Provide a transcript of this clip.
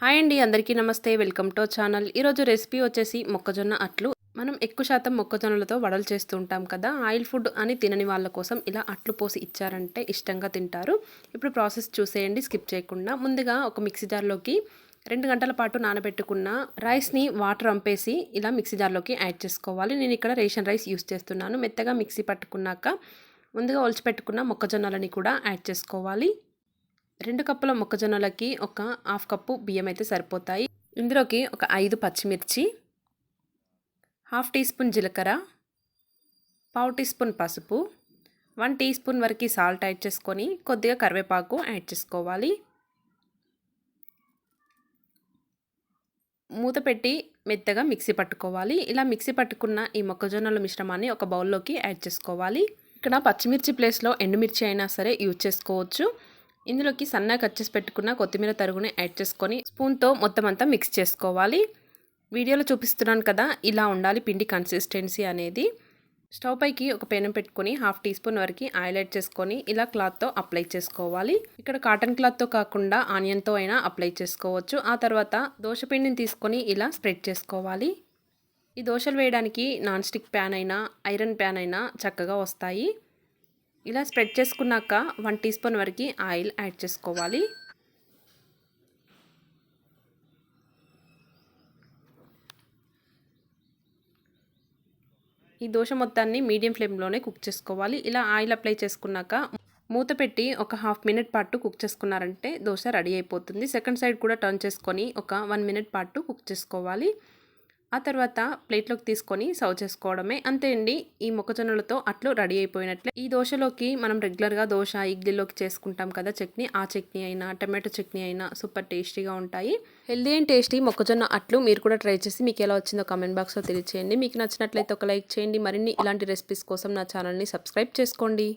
Hi అండి అందరికీ నమస్తే. Welcome to channel. ఈరోజు రెసిపీ వచ్చేసి మొక్కజొన్న అట్లు. మనం ఎక్కువ శాతం మొక్కజొన్నలతో వడలు చేస్తూ ఉంటాం కదా ఆయిల్ ఫుడ్ అని తినని వాళ్ళ కోసం ఇలా అట్లు పోసి ఇచ్చారంటే ఇష్టంగా తింటారు. ఇప్పుడు ప్రాసెస్ చూసేయండి స్కిప్ చేయకుండా. ముందుగా ఒక మిక్సీ జార్లోకి రెండు గంటల పాటు నానబెట్టుకున్న రైస్ని వాటర్ అంపేసి ఇలా మిక్సీ జార్లోకి యాడ్ చేసుకోవాలి. నేను ఇక్కడ రేషన్ రైస్ యూస్ చేస్తున్నాను. మెత్తగా మిక్సీ పట్టుకున్నాక ముందుగా ఒలిచిపెట్టుకున్న మొక్కజొన్నలని కూడా యాడ్ చేసుకోవాలి. రెండు కప్పుల మొక్కజొన్నలకి ఒక హాఫ్ కప్పు బియ్యం అయితే సరిపోతాయి. ఇందులోకి ఒక ఐదు పచ్చిమిర్చి హాఫ్ టీ స్పూన్ జీలకర్ర పావు టీ స్పూన్ పసుపు వన్ టీ స్పూన్ వరకు సాల్ట్ యాడ్ చేసుకొని కొద్దిగా కరివేపాకు యాడ్ చేసుకోవాలి. మూత పెట్టి మెత్తగా మిక్సీ పట్టుకోవాలి. ఇలా మిక్సీ పట్టుకున్న ఈ మొక్కజొన్నల మిశ్రమాన్ని ఒక బౌల్లోకి యాడ్ చేసుకోవాలి. ఇక్కడ పచ్చిమిర్చి ప్లేస్లో ఎండుమిర్చి అయినా సరే యూజ్ చేసుకోవచ్చు. ఇందులోకి సన్నగా కట్ చేసి పెట్టుకున్న కొత్తిమీర తరుగుని యాడ్ చేసుకొని స్పూన్తో మొత్తం అంతా మిక్స్ చేసుకోవాలి. వీడియోలో చూపిస్తున్నాను కదా ఇలా ఉండాలి పిండి కన్సిస్టెన్సీ అనేది. స్టవ్ పైకి ఒక పెనం పెట్టుకొని హాఫ్ టీ స్పూన్ వరకు ఆయిల్ యాడ్ చేసుకొని ఇలా క్లాత్తో అప్లై చేసుకోవాలి. ఇక్కడ కాటన్ క్లాత్తో కాకుండా ఆనియన్తో అయినా అప్లై చేసుకోవచ్చు. ఆ తర్వాత దోశ పిండిని తీసుకొని ఇలా స్ప్రెడ్ చేసుకోవాలి. ఈ దోశలు వేయడానికి నాన్ స్టిక్ ప్యాన్ అయినా ఐరన్ ప్యాన్ అయినా చక్కగా వస్తాయి. ఇలా స్ప్రెడ్ చేసుకున్నాక వన్ టీ స్పూన్ వరకు ఆయిల్ యాడ్ చేసుకోవాలి. ఈ దోశ మొత్తాన్ని మీడియం ఫ్లేమ్లోనే కుక్ చేసుకోవాలి. ఇలా ఆయిల్ అప్లై చేసుకున్నాక మూత పెట్టి ఒక హాఫ్ మినిట్ పాటు కుక్ చేసుకున్నారంటే దోశ రెడీ అయిపోతుంది. సెకండ్ సైడ్ కూడా టర్న్ చేసుకొని ఒక వన్ మినిట్ పాటు కుక్ చేసుకోవాలి. ఆ తర్వాత ప్లేట్లోకి తీసుకొని సర్వ్ చేసుకోవడమే. అంతే అండి. ఈ మొక్కజొన్నలతో అట్లు రెడీ అయిపోయినట్లే. ఈ దోశలోకి మనం రెగ్యులర్గా దోశ ఇడ్లీలోకి చేసుకుంటాం కదా చట్నీ. ఆ చట్నీ అయినా టమాటో చట్నీ అయినా సూపర్ టేస్టీగా ఉంటాయి. హెల్దీ అండ్ టేస్టీ మొక్కజొన్న అట్లు మీరు కూడా ట్రై చేసి మీకు ఎలా వచ్చిందో కామెంట్ బాక్స్లో తెలియచేయండి. మీకు నచ్చినట్లయితే ఒక లైక్ చేయండి. మరిన్ని ఇలాంటి రెసిపీస్ కోసం నా ఛానల్ని సబ్స్క్రైబ్ చేసుకోండి.